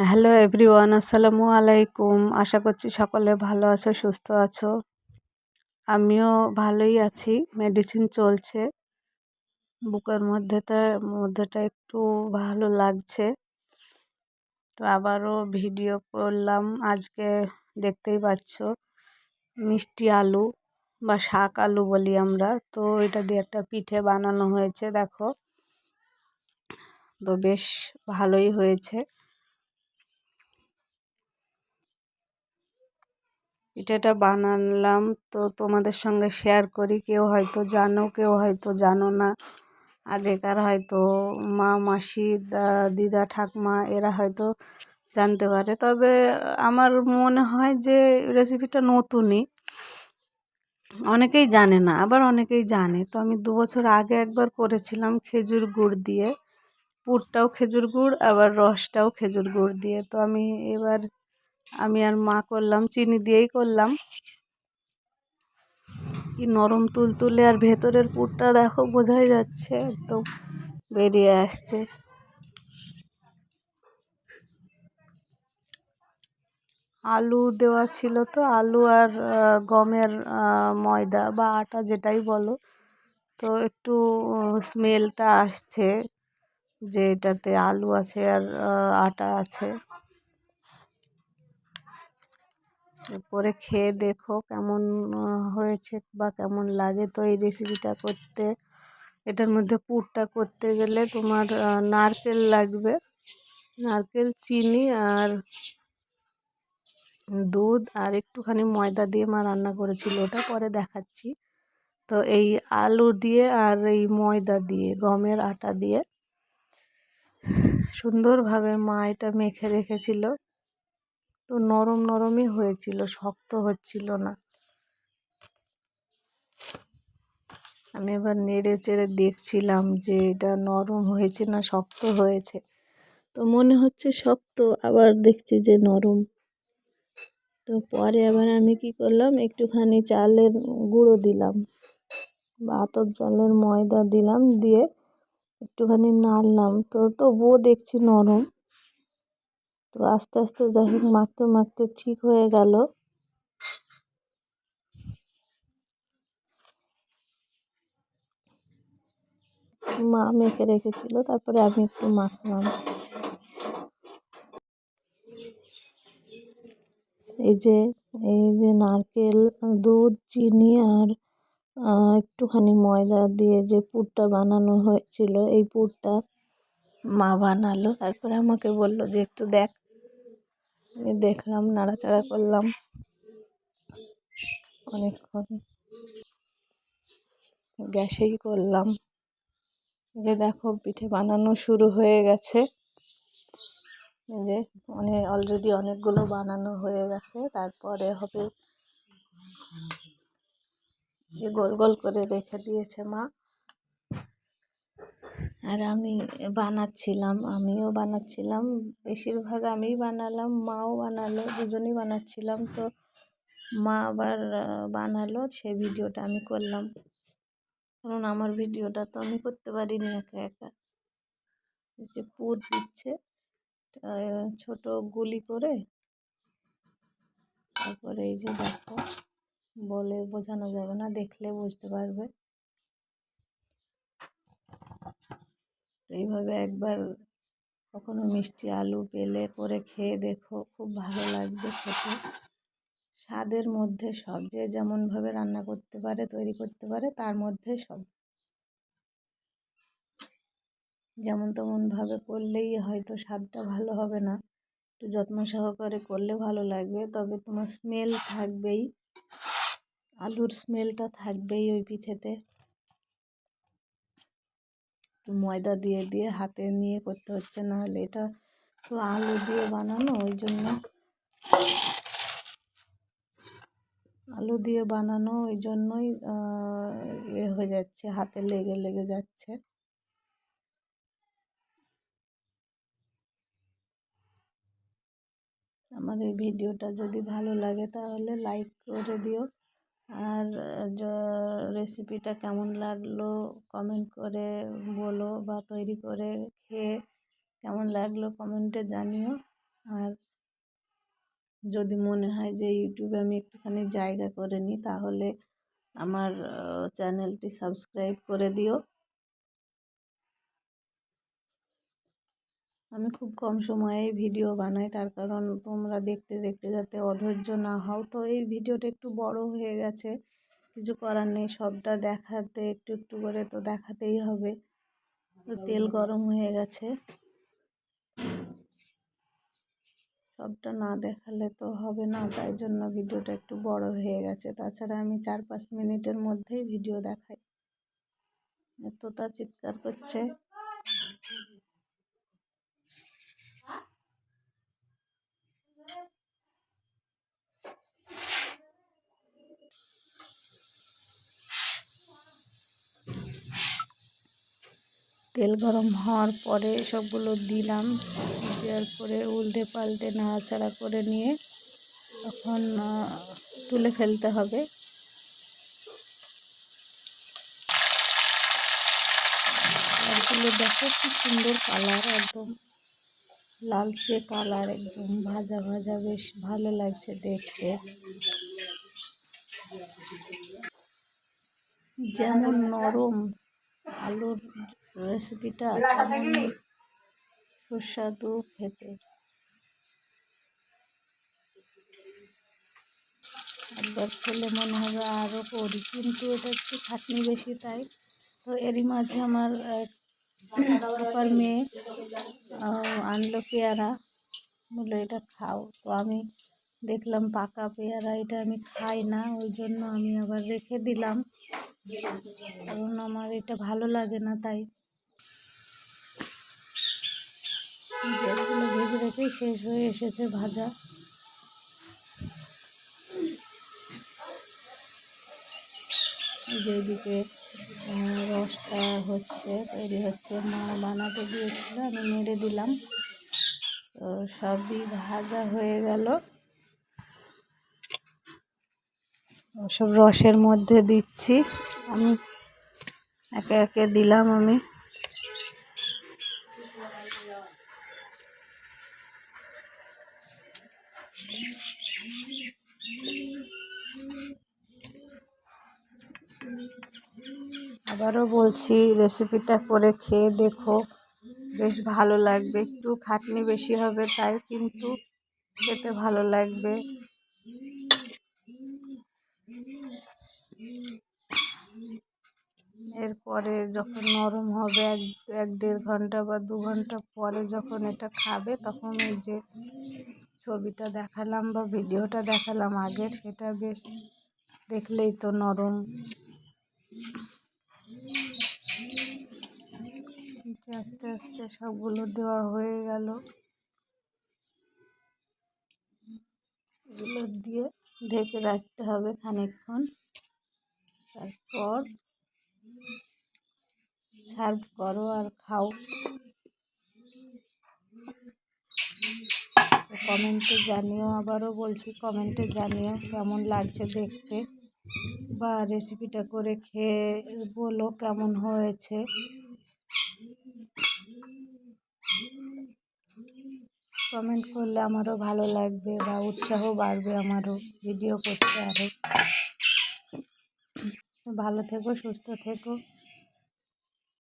Hello everyone, আসসালামু আলাইকুম। আশা করছি সকলে ভালো আছো, সুস্থ আছো। আমিও ভালোই আছি। মেডিসিন চলছে। বুকের মধ্যেটা মধ্যেটা একটু ভালো লাগছে। তো আবারও ভিডিও করলাম। আজকে দেখতেই পাচ্ছ, মিষ্টি আলু বা শাক আলু বলি আমরা। তো এটা দিয়ে একটা পিঠে বানানো হয়েছে, দেখো। তো বেশ ভালোই হয়েছে। পিঠেটা বানালাম তো তোমাদের সঙ্গে শেয়ার করি। কেউ হয়তো জানো, কেউ হয়তো জানো না। আগেকার হয়তো মা, মাসি দিদা, ঠাকমা এরা হয়তো জানতে পারে। তবে আমার মনে হয় যে রেসিপিটা নতুনই। অনেকেই জানে না, আবার অনেকেই জানে। তো আমি দু বছর আগে একবার করেছিলাম খেজুর গুড় দিয়ে। পুরটাও খেজুর গুড়, আবার রসটাও খেজুর গুড় দিয়ে। তো আমি এবার আমি আর মা করলাম, চিনি দিয়েই করলাম। কি নরম তুলতুলে আর ভেতরের পুরটা দেখো, বোঝাই যাচ্ছে একদম বেরিয়ে আসছে। আলু দেওয়া ছিল তো, আলু আর গমের ময়দা বা আটা যেটাই বলো। তো একটু স্মেলটা আসছে যে এটাতে আলু আছে আর আটা আছে। করে খেয়ে দেখো কেমন হয়েছে বা কেমন লাগে। তো এই রেসিপিটা করতে, এটার মধ্যে পুরটা করতে গেলে তোমার নারকেল লাগবে। নারকেল, চিনি আর দুধ আর একটুখানি ময়দা দিয়ে মা রান্না করেছিল, ওটা পরে দেখাচ্ছি। তো এই আলু দিয়ে আর এই ময়দা দিয়ে, গমের আটা দিয়ে, সুন্দরভাবে মা এটা মেখে রেখেছিল। তো নরম নরমই হয়েছিল, শক্ত হচ্ছিল না। আমি এবার নেড়ে চেড়ে দেখছিলাম যে এটা নরম হয়েছে না শক্ত হয়েছে। তো মনে হচ্ছে শক্ত, আবার দেখছি যে নরম। তো পরে আবার আমি কি করলাম, একটুখানি চালের গুঁড়ো দিলাম, বা আতপ চালের ময়দা দিলাম, দিয়ে একটুখানি নাড়লাম। তো তবুও দেখছি নরম। তো আস্তে আস্তে যাই হোক মাখতে মাখতে ঠিক হয়ে গেল। মা মেখে রেখেছিল, তারপরে আমি একটু মাখলাম। এই যে এই যে নারকেল, দুধ, চিনি আর একটুখানি ময়দা দিয়ে যে পুরটা বানানো হয়েছিল, এই পুরটা মা বানালো। তারপরে আমাকে বলল যে, একটু দেখ দেখলাম, নাড়াচাড়া করলাম। অনেকক্ষণ গ্যাসেই করলাম। যে দেখো, পিঠে বানানো শুরু হয়ে গেছে। যে অনেক অলরেডি অনেকগুলো বানানো হয়ে গেছে। তারপরে হবে যে গোল গোল করে রেখে দিয়েছে মা। আর আমি বানাচ্ছিলাম, আমিও বানাচ্ছিলাম, বেশিরভাগ আমিই বানালাম, মাও বানালো, দুজনেই বানাচ্ছিলাম। তো মা আবার বানালো সেই ভিডিওটা আমি করলাম। কারণ আমার ভিডিওটা তো আমি করতে পারিনি একা একা। যে পুর দিচ্ছে ছোট গুলি করে তারপরে এই যে দেখো, বলে বোঝানো যাবে না, দেখলে বুঝতে পারবে। এইভাবে একবার কখনো মিষ্টি আলু পেলে করে খেয়ে দেখো, খুব ভালো লাগবে খেতে। স্বাদের মধ্যে সব যে যেমনভাবে রান্না করতে পারে, তৈরি করতে পারে, তার মধ্যে সব। যেমন তেমনভাবে করলেই হয়তো স্বাদটা ভালো হবে না। একটু যত্ন সহকারে করলে ভালো লাগবে, তবে তোমার স্মেল থাকবেই। আলুর স্মেলটা থাকবেই ওই পিঠেতে। একটু ময়দা দিয়ে দিয়ে হাতে নিয়ে করতে হচ্ছে, নাহলে এটা তো আলু দিয়ে বানানো, ওই জন্য আলু দিয়ে বানানো, ওই জন্যই এ হয়ে যাচ্ছে, হাতে লেগে লেগে যাচ্ছে। আমার এই ভিডিওটা যদি ভালো লাগে, তাহলে লাইক করে দিও। আর রেসিপিটা কেমন লাগল কমেন্ট করে বলো বা তৈরি করে খেয়ে কেমন লাগল কমেন্টে জানিও। আর যদি মনে হয় যে ইউটিউবে আমি একটুখানি জায়গা করে নিই তাহলে আমার চ্যানেলটি সাবস্ক্রাইব করে দিও। আমি খুব কম সময়েই ভিডিও বানাই, তার কারণ তোমরা দেখতে দেখতে যাতে অধৈর্য না হও। তো এই ভিডিওটা একটু বড় হয়ে গেছে, কিছু করার নেই, সবটা দেখাতে একটু একটু করে তো দেখাতেই হবে। তেল গরম হয়ে গেছে। সবটা না দেখালে তো হবে না, তাই জন্য ভিডিওটা একটু বড় হয়ে গেছে। তাছাড়া আমি চার পাঁচ মিনিটের মধ্যেই ভিডিও দেখাই। তোতা চিৎকার করছে। তেল গরম হওয়ার পরে সবগুলো দিলাম। দেওয়ার পরে উল্টে পাল্টে নাড়াচাড়া করে নিয়ে তখন তুলে ফেলতে হবে। তুলে দেখো খুব সুন্দর কালার, একদম লালচে কালার, একদম ভাজা ভাজা, বেশ ভালো লাগছে দেখতে। যেমন নরম আলুর রেসিপিটা সুস্বাদু খেতে। একবার খেলে মনে হবে আরও করি কিন্তু এটা একটু খাটনি বেশি তাই। তো এরই মাঝে আমার আপার মেয়ে আনলো পেয়ারা। বলল এটা খাও। তো আমি দেখলাম পাকা পেয়ারা এটা আমি খাই না ওই জন্য আমি আবার রেখে দিলাম। কারণ আমার এটা ভালো লাগে না তাই। তেলগুলো ভেজে রেখেই শেষ হয়ে এসেছে ভাজা। যেদিকে রসটা হচ্ছে, তৈরি হচ্ছে। মা বানাতে দিয়েছিল, আমি মেরে দিলাম। তো সবই ভাজা হয়ে গেল। সব রসের মধ্যে দিচ্ছি। আমি একে একে দিলাম আমি। আবারও বলছি রেসিপিটা করে খেয়ে দেখো। বেশ ভালো লাগবে। একটু খাটনি বেশি হবে তাই, কিন্তু খেতে ভালো লাগবে। এরপরে যখন নরম হবে, এক এক দেড় ঘণ্টা বা দু ঘণ্টা পরে যখন এটা খাবে, তখন ওই যে ছবিটা দেখালাম বা ভিডিওটা দেখালাম আগের সেটা বেশ দেখলেই তো নরম। আস্তে আস্তে সবগুলো দেওয়া হয়ে গেল। এগুলো দিয়ে ঢেকে রাখতে হবে খানিকক্ষণ। তারপর সার্ভ করো আর খাও। কমেন্টে জানিও, আবারও বলছি, কমেন্টে জানিও কেমন লাগছে দেখতে। বা রেসিপিটা করে খেয়ে বলো কেমন হয়েছে। কমেন্ট করলে আমারও ভালো লাগবে বা উৎসাহ বাড়বে আমারও ভিডিও করতে আরও ভালো থেকো, সুস্থ থেকো।